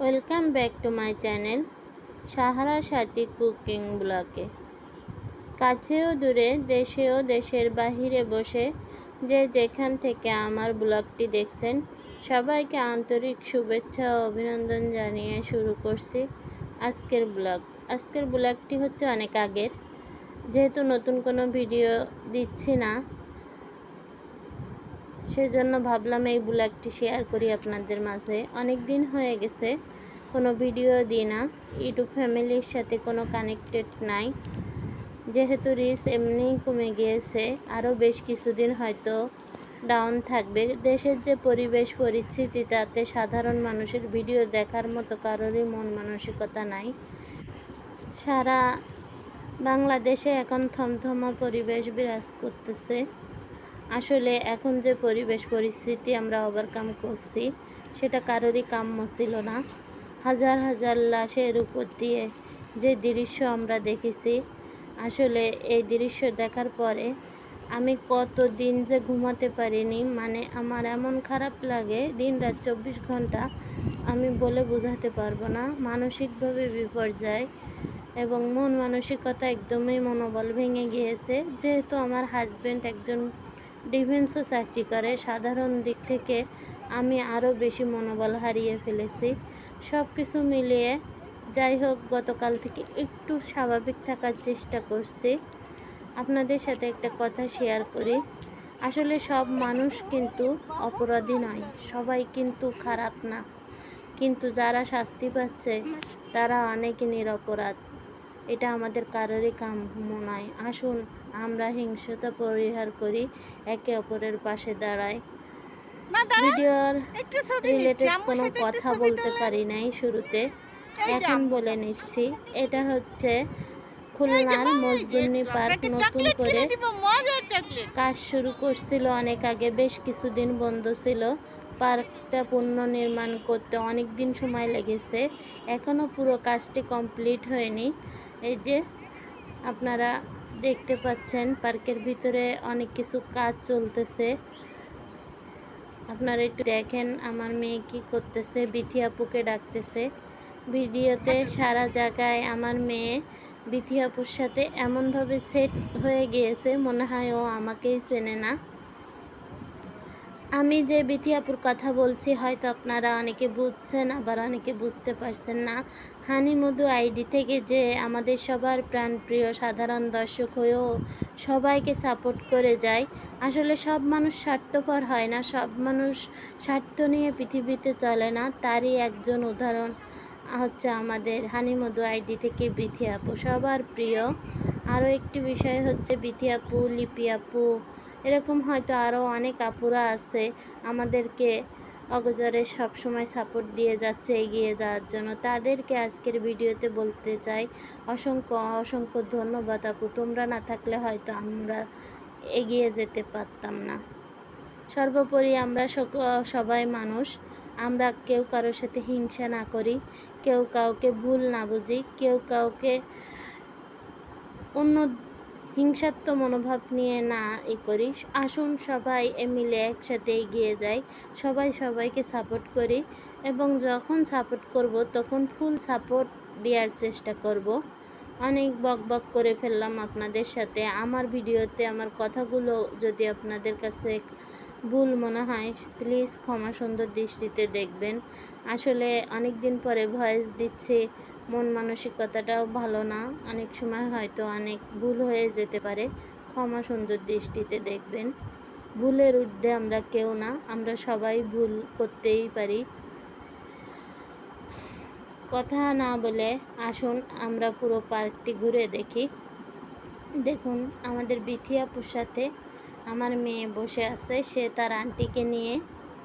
Welcome back to my channel Sahara Sathi cooking ব্লগে কাছেও দূরে, দেশেও দেশের বাহিরে বসে যে যেখান থেকে আমার ব্লগটি দেখছেন, সবাইকে আন্তরিক শুভেচ্ছা ও অভিনন্দন জানিয়ে শুরু করছি আজকের ব্লগ। আজকের ব্লগটি হচ্ছে অনেক আগের, যেহেতু নতুন কোনো ভিডিও দিচ্ছি না সেজন্য ভাবলাম এই ব্লগটি শেয়ার করি আপনাদের মাঝে। অনেক দিন হয়ে গেছে, কোনো ভিডিও দিই না। ইউটিউব ফ্যামিলির সাথে কোনো কানেক্টেড নাই। যেহেতু রিস এমনিই কমে গিয়েছে, আরও বেশ কিছুদিন হয়তো ডাউন থাকবে। দেশের যে পরিবেশ, পরিস্থিতি, তাতে সাধারণ মানুষের ভিডিও দেখার মতো কারোরই মন মানসিকতা নাই। সারা বাংলাদেশে এখন থমথমা পরিবেশ বিরাজ করতেছে। আসলে এখন যে পরিবেশ পরিস্থিতি আমরা ওভারকাম করছি, সেটা কারোরই কাম্য ছিল না। হাজার হাজার লাশের উপর দিয়ে যে দৃশ্য আমরা দেখেছি, আসলে এই দৃশ্য দেখার পরে আমি কত দিন যে ঘুমাতে পারিনি মানে আমার এমন খারাপ লাগে দিন রাত চব্বিশ ঘণ্টা আমি বলে বোঝাতে পারব না। মানসিকভাবে বিপর্যয় এবং মন মানসিকতা একদমই মনোবল ভেঙে গিয়েছে। যেহেতু আমার হাজব্যান্ড একজন ডিফেন্সে চাকরি করে। সাধারণ দিক থেকে আমি আরও বেশি মনোবল হারিয়ে ফেলেছি। সব কিছু মিলিয়ে যাই হোক, গতকাল থেকে একটু স্বাভাবিক থাকার চেষ্টা করছি। আপনাদের সাথে একটা কথা শেয়ার করি। আসলে সব মানুষ কিন্তু অপরাধী নয়, সবাই কিন্তু খারাপ না। কিন্তু যারা শাস্তি পাচ্ছে, তারা অনেক নিরপরাধ। এটা আমাদের কারোরই কাম্য নয় আসুন আমরা হিংসতা পরিহার করি একে অপরের পাশে দাঁড়াই। ভিডিওর রিলেটেড কোনো কথা বলতে পারি নাই শুরুতে। এখন বলে নিচ্ছি এটা হচ্ছে খুলনার মজদুন্নি পার্ক নতুন করে কাজ শুরু করছিল অনেক আগে বেশ কিছুদিন বন্ধ ছিল। পার্কটা পুনর্নির্মাণ করতে অনেক দিন সময় লেগেছে। এখনও পুরো কাজটি কমপ্লিট হয়নি। এই যে আপনারা দেখতে পাচ্ছেন পার্কের ভিতরে অনেক কিছু কাজ চলতেছে। আপনারা একটু দেখেন আমার মেয়ে কি করতেছে বিথি আপুকে ডাকতেছে। ভিডিওতে সারা জায়গায় আমার মেয়ে বিথি আপুর সাথে এমনভাবে সেট হয়ে গিয়েছে মনে হয় ও আমাকেই চেনে না। আমি যে বিথি আপুর কথা বলছি হয়তো আপনারা অনেকে বুঝছেন আবার অনেকে বুঝতে পারছেন না। হানি মধু আইডি থেকে যে আমাদের সবার প্রাণপ্রিয় সাধারণ দর্শক হয়েও সবাইকে সাপোর্ট করে যায়, আসলে সব মানুষ স্বার্থপর হয় না, সব মানুষ স্বার্থ নিয়ে পৃথিবীতে চলে না, তারই একজন উদাহরণ হচ্ছে আমাদের হানিমধু আইডি থেকে বিথি আপু। সবার প্রিয়। আরও একটি বিষয় হচ্ছে বিথি আপু, লিপি আপু, এরকম হয়তো আরও অনেক আপুরা আছে আমাদেরকে অগজরে সবসময় সাপোর্ট দিয়ে যাচ্ছে, এগিয়ে যাওয়ার জন্য। তাদেরকে আজকের ভিডিওতে বলতে চাই, অসংখ্য অসংখ্য ধন্যবাদ আপু। তোমরা না থাকলে হয়তো আমরা এগিয়ে যেতে পারতাম না। সর্বোপরি আমরা সবাই মানুষ। আমরা কেউ কারোর সাথে হিংসা না করি, কেউ কাউকে ভুল না বুঝি, কেউ কাউকে অন্য হিংসাত্ম মনোভাব নিয়ে না ই করি আসুন সবাই মিলে একসাথে এগিয়ে যাই। সবাই সবাইকে সাপোর্ট করি এবং যখন সাপোর্ট করব তখন ফুল সাপোর্ট দেওয়ার চেষ্টা করব। অনেক বক বক করে ফেললাম আপনাদের সাথে। আমার ভিডিওতে আমার কথাগুলো যদি আপনাদের কাছে ভুল মনে হয় প্লিজ ক্ষমা সুন্দর দৃষ্টিতে দেখবেন। আসলে অনেক দিন পরে ভয়েস দিচ্ছি। মন মানসিকতাটাও ভালো না। অনেক সময় হয়তো অনেক ভুল হয়ে যেতে পারে। ক্ষমা সুন্দর দৃষ্টিতে দেখবেন। ভুলের ঊর্ধ্বে আমরা কেউ না, আমরা সবাই ভুল করতেই পারি। কথা না বলে আসুন, আমরা পুরো পার্কটি ঘুরে দেখি। দেখুন, আমাদের বিথিয়াপুর সাথে আমার মেয়ে বসে আছে। সে তার আন্টিকে নিয়ে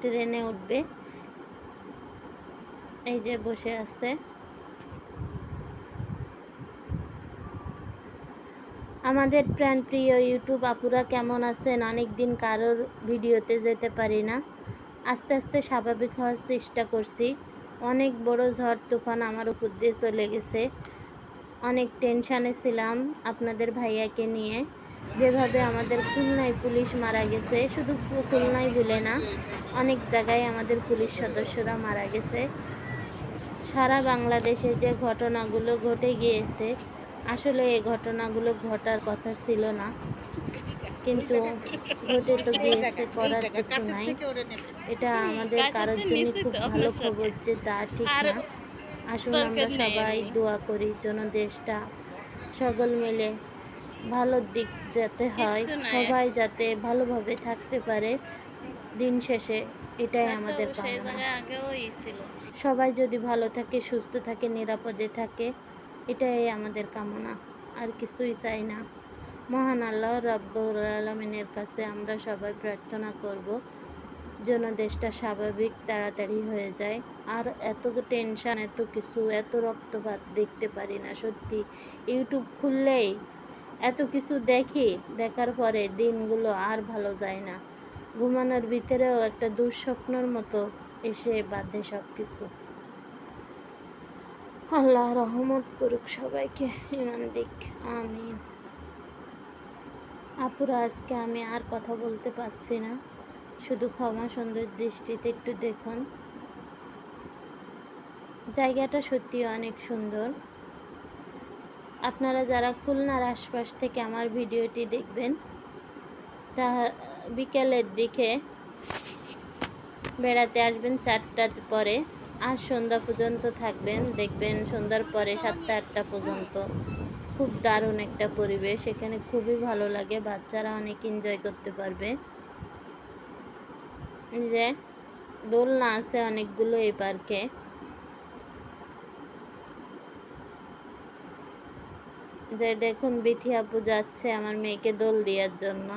ট্রেনে উঠবে। এই যে বসে আছে। আমাদের প্রাণপ্রিয় ইউটিউব আপুরা কেমন আছেন? অনেক দিন কারোর ভিডিওতে যেতে পারি না। আস্তে আস্তে স্বাভাবিক হওয়ার চেষ্টা করছি। অনেক বড় ঝড় তুফান আমার উপর দিয়ে চলে গেছে। অনেক টেনশানে ছিলাম আপনাদের ভাইয়াকে নিয়ে। যেভাবে আমাদের খুলনায় পুলিশ মারা গেছে, শুধু খুলনায় ভুলে না, অনেক জায়গায় আমাদের পুলিশ সদস্যরা মারা গেছে। সারা বাংলাদেশে যে ঘটনাগুলো ঘটে গিয়েছে আসলে এই ঘটনাগুলো ঘটার কথা ছিল না। কিন্তু ঘটে তো গিয়েছে করার কিছু নাই। এটা আমাদের কারোর জন্য খুব ভালো খবর যে তা ঠিক না। আসুন আমরা সবাই দোয়া করি যেন দেশটা সকল মিলে ভালো দিক যাতে হয় সবাই যাতে ভালোভাবে থাকতে পারে দিন শেষে। এটাই আমাদের সবাই যদি ভালো থাকে সুস্থ থাকে নিরাপদে থাকে এটাই আমাদের কামনা। আর কিছুই চাই না। মহান আল্লাহ রাব্বুল আলমিনের কাছে আমরা সবাই প্রার্থনা করব যেন দেশটা স্বাভাবিক, তাড়াতাড়ি হয়ে যায়। আর এত টেনশান, এত কিছু, এত রক্তপাত দেখতে পারি না, সত্যি। ইউটিউব খুললেই এত কিছু দেখি, দেখার পরে দিনগুলো আর ভালো যায় না। ঘুমানোর ভিতরেও একটা দুঃস্বপ্নর মতো এসে বাঁধে সব কিছু আল্লাহ রহমত করুক সবাইকে ইমান দিক আমি আপুরা, আজকে আমি আর কথা বলতে পারছি না। শুধু ক্ষমা সুন্দর দৃষ্টিতে একটু দেখুন। জায়গাটা সত্যি অনেক সুন্দর। আপনারা যারা খুলনার আশপাশ থেকে আমার ভিডিওটি দেখবেন তা বিকেলের দিকে বেড়াতে আসবেন চারটার পরে। আর সন্ধ্যা পর্যন্ত থাকবেন। দেখবেন সন্ধ্যার পরে সাতটা, আটটা পর্যন্ত। খুব দারুণ একটা পরিবেশ। এখানে খুবই ভালো লাগে। বাচ্চারা অনেক এনজয় করতে পারবে। যে, দোলনা আছে অনেকগুলো এই পার্কে। যে দেখুন বিথি যাচ্ছে আমার মেয়েকে দোল দেওয়ার জন্য।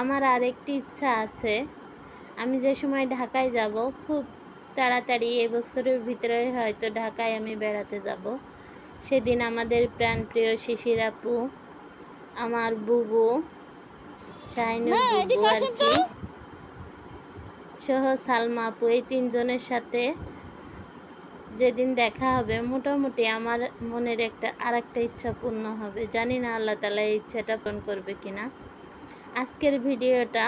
আমার আরেকটি ইচ্ছা আছে। আমি যে সময় ঢাকায় যাব খুব তাড়াতাড়ি এবছরের ভিতরে হয়তো ঢাকায় আমি বেড়াতে যাব। সেদিন আমাদের প্রাণপ্রিয় শিশির আপু আমার বুবু শাহিনুর বুবু আর কি সহ সালমা আপু এই তিনজনের সাথে যেদিন দেখা হবে মোটামুটি আমার মনের একটা আর একটা ইচ্ছা পূর্ণ হবে। জানি না আল্লাহ তালা এই ইচ্ছাটা পূরণ করবে কিনা। আজকের ভিডিওটা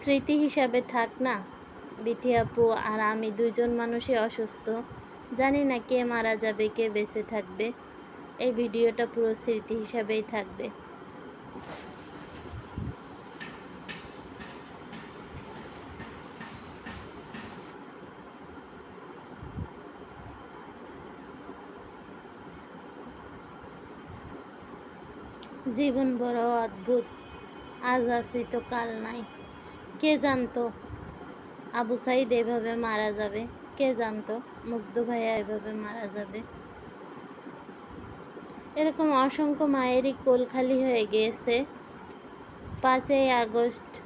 স্মৃতি হিসাবে থাক না। বিথি আপু আর আমি দুইজন মানুষই অসুস্থ। জানি না কে মারা যাবে, কে বেঁচে থাকবে। এই ভিডিওটা পুরো স্মৃতি হিসাবেই থাকবে। জীবন বড় অদ্ভুত। আজ আছি তো কাল নাই। কে জানতো? আবু সাইদ এভাবে মারা যাবে। কে জানতো? মুগ্ধ ভাইয়া এভাবে মারা যাবে। এরকম অসংখ্য মায়েরই কোল খালি হয়ে গিয়েছে। পাঁচই আগস্ট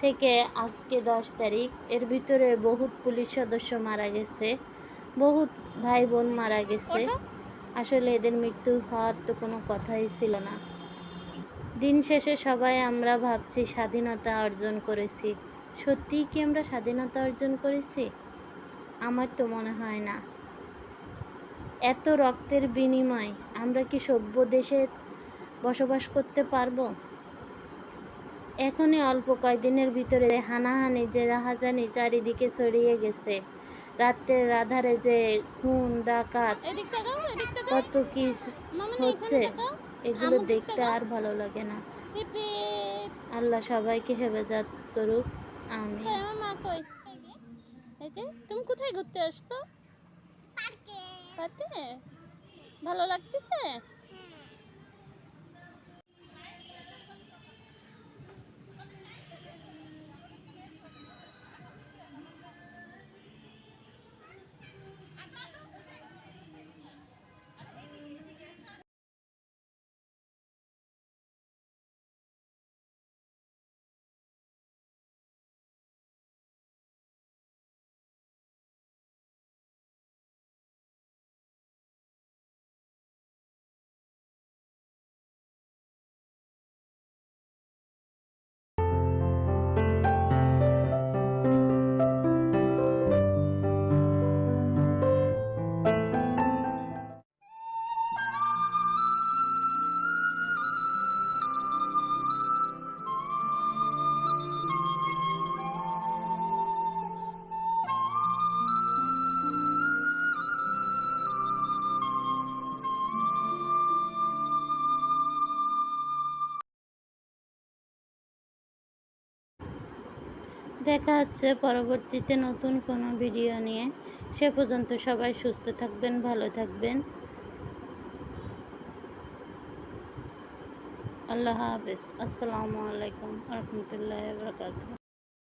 থেকে আজকে দশ তারিখ। এর ভিতরে বহুত পুলিশ সদস্য মারা গেছে। বহুত ভাই বোন মারা গেছে। আসলে এদের মৃত্যু হওয়ার তো কোনো কথাই ছিল না। দিন শেষে সবাই আমরা ভাবছি স্বাধীনতা অর্জন করেছি। সত্যিই কি আমরা স্বাধীনতা অর্জন করেছি? আমার তো মনে হয় না। এত রক্তের বিনিময় আমরা কি সভ্য দেশে বসবাস করতে পারব? এখনই অল্প কয়েকদিনের ভিতরে হানাহানি যে রাহাজানি চারিদিকে ছড়িয়ে গেছে। রাত্রের আধারে যে খুন ডাকাত কত কি হচ্ছে? এগুলো দেখতে আর ভালো লাগে না। আল্লাহ সবাইকে হেফাজত করুক। আমি তুমি কোথায় ঘুরতে আসছো? পার্কে? ভালো লাগতেছে? দেখা হচ্ছে পরবর্তীতে নতুন কোনো ভিডিও নিয়ে। সে পর্যন্ত সবাই সুস্থ থাকবেন, ভালো থাকবেন। আল্লাহ হাফিজ। আসসালামু আলাইকুম রহমতুল্লাহ বরকাত